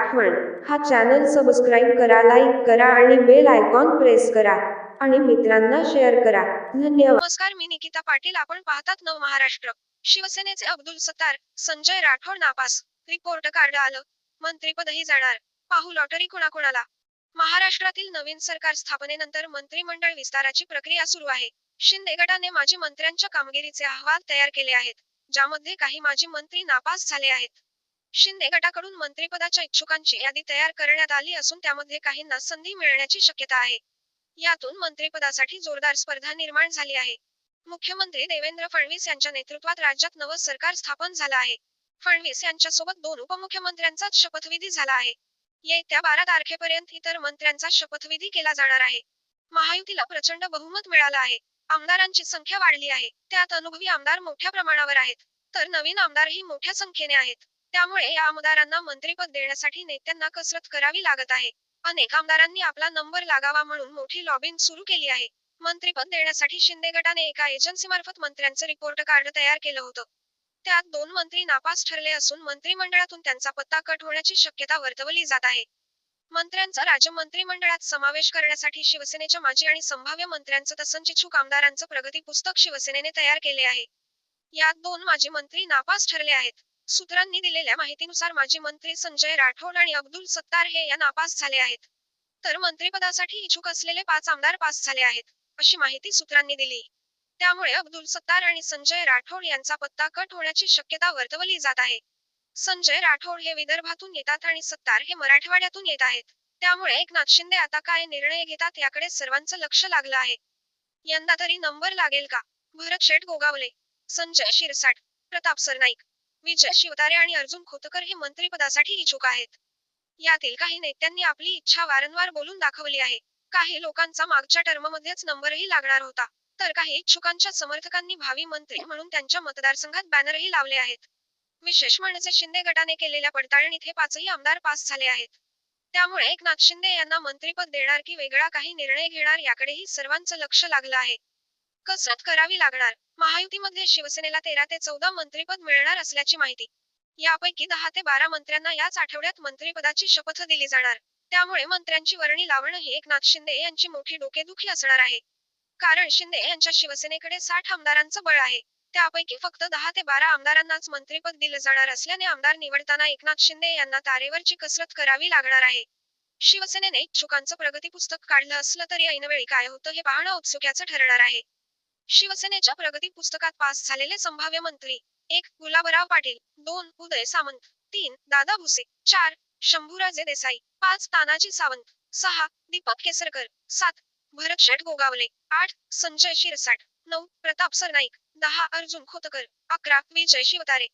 आठवण हा channel subscribe करा लाईक करा आणि बेल आयकॉन प्रेस करा. आणि मित्रांना शेअर करा. धन्यवाद. नमस्कार मी निकिता पाटील. आपण पाहतात नव महाराष्ट्र. शिवसेनेचे अब्दुल सत्तार संजय राठोड नापास. रिपोर्ट कार्ड आलं. मंत्रीपदही जाणार. पाहू लॉटरी कोणाकोणाला. महाराष्ट्रातील नवीन सरकार स्थापनेनंतर मंत्रिमंडळ विस्ताराची प्रक्रिया सुरू आहे. शिंदे गटाने माजी मंत्र्यांच्या कामगिरीचे अहवाल तयार केले आहेत ज्यामध्ये काही माजी मंत्री नापास झाले आहेत. शिंदे गटाकडून मंत्रिपदाच्या इच्छुकांची यादी तयार करण्यात आली असून त्यामध्ये काहींना संधी मिळण्याची शक्यता आहे. यातून मंत्रिपदासाठी जोरदार स्पर्धा निर्माण झाली आहे. मुख्यमंत्री देवेंद्र फडणवीस यांच्या नेतृत्वात राज्यात नवं सरकार स्थापन झालं आहे. फडणवीस यांच्यासोबत दोन उपमुख्यमंत्र्यांचा शपथविधी झाला आहे. येत्या बारा तारखेपर्यंत इतर मंत्र्यांचा शपथविधी केला जाणार आहे. महायुतीला प्रचंड बहुमत मिळालं आहे. आमदारांची संख्या वाढली आहे. त्यात अनुभवी आमदार मोठ्या प्रमाणावर आहेत. तर नवीन आमदारही मोठ्या संख्येने आहेत. त्यामुळे या आमदारांना मंत्रिपद देण्यासाठी नेत्यांना कसरत करावी लागत आहे. अनेक आमदारांनी आपला नंबर लागावा म्हणून मोठी लॉबिंग सुरू केली आहे. मंत्रिपद देण्यासाठी शिंदे गटाने एका एजन्सीमार्फत मंत्र्यांचं रिपोर्ट कार्ड तयार केलं होतं. त्यात दोन मंत्री नापास ठरले असून मंत्रिमंडळातून त्यांचा पत्ता कट होण्याची शक्यता वर्तवली जात आहे. मंत्र्यांचा राज्य मंत्रिमंडळात समावेश करण्यासाठी शिवसेनेच्या माजी आणि संभाव्य मंत्र्यांचं तसंच इच्छुक आमदारांचं प्रगती पुस्तक शिवसेनेने तयार केले आहे. यात दोन माजी मंत्री नापास ठरले आहेत. सूत्रांनी दिलेल्या माहितीनुसार माजी मंत्री संजय राठोड आणि अब्दुल सत्तार हे या नापास झाले आहेत. तर मंत्रिपदासाठी इच्छुक असलेले पाच आमदार पास झाले आहेत अशी माहिती सूत्रांनी दिली. त्यामुळे अब्दुल सत्तार आणि संजय राठोड यांचा पत्ता कट होण्याची शक्यता वर्तवली जात आहे. संजय राठोड हे विदर्भातून येतात आणि सत्तार हे मराठवाड्यातून येत आहेत. त्यामुळे एकनाथ शिंदे आता काय निर्णय घेतात याकडे सर्वांचं लक्ष लागलं आहे. यंदा तरी नंबर लागेल का? भरत शेठ गोगावले संजय शिरसाट प्रताप सरनाईक. विजय शिवतारे आणि अर्जुन खोतकर हे मंत्रिपदासाठी इच्छुक आहेत. यातील काही नेत्यांनी आपली इच्छा वारंवार बोलून दाखवली आहे. काही लोकांचा मागच्या टर्ममध्येच नंबरही लागणार होता. तर काही इच्छुकांच्या समर्थकांनी भावी मंत्री म्हणून त्यांच्या मतदारसंघात बॅनरही लावले आहेत. विशेष म्हणजे शिंदे गटाने केलेल्या पडताळणीत हे पाचही आमदार पास झाले आहेत. त्यामुळे एकनाथ शिंदे यांना मंत्रिपद देणार की वेगळा काही निर्णय घेणार याकडेही सर्वांचं लक्ष लागलं आहे. कसरत करावी लागणार? महायुतीमध्ये शिवसेनेला तेरा ते चौदा मंत्रीपद मिळणार असल्याची माहिती. यापैकी दहा ते बारा मंत्र्यांना याच आठवड्यात मंत्रीपदाची शपथ दिली जाणार. त्यामुळे मंत्र्यांची वर्णी लावणं ही एकनाथ शिंदे यांची मोठी डोकेदुखी असणार आहे. कारण शिंदे यांच्या शिवसेनेकडे साठ आमदारांचं बळ आहे. त्यापैकी फक्त दहा ते बारा आमदारांनाच मंत्रीपद दिलं जाणार असल्याने आमदार निवडताना एकनाथ शिंदे यांना तारेवरची कसरत करावी लागणार आहे. शिवसेनेने इच्छुकांचं प्रगती पुस्तक काढलं असलं तरी ऐनवेळी काय होतं हे पाहणं औत्सुक्याचं ठरणार आहे. शिवसेनेच्या प्रगती पुस्तकात पास झालेले संभाव्य मंत्री एक गुलाबराव पाटील दोन उदय सामंत तीन दादा भुसे चार शंभूराजे देसाई पाच तानाजी सावंत सहा दीपक केसरकर सात भरत शेठ गोगावले आठ संजय शिरसाट नऊ प्रताप सरनाईक दहा अर्जुन खोतकर अकरा विजय शिवतारे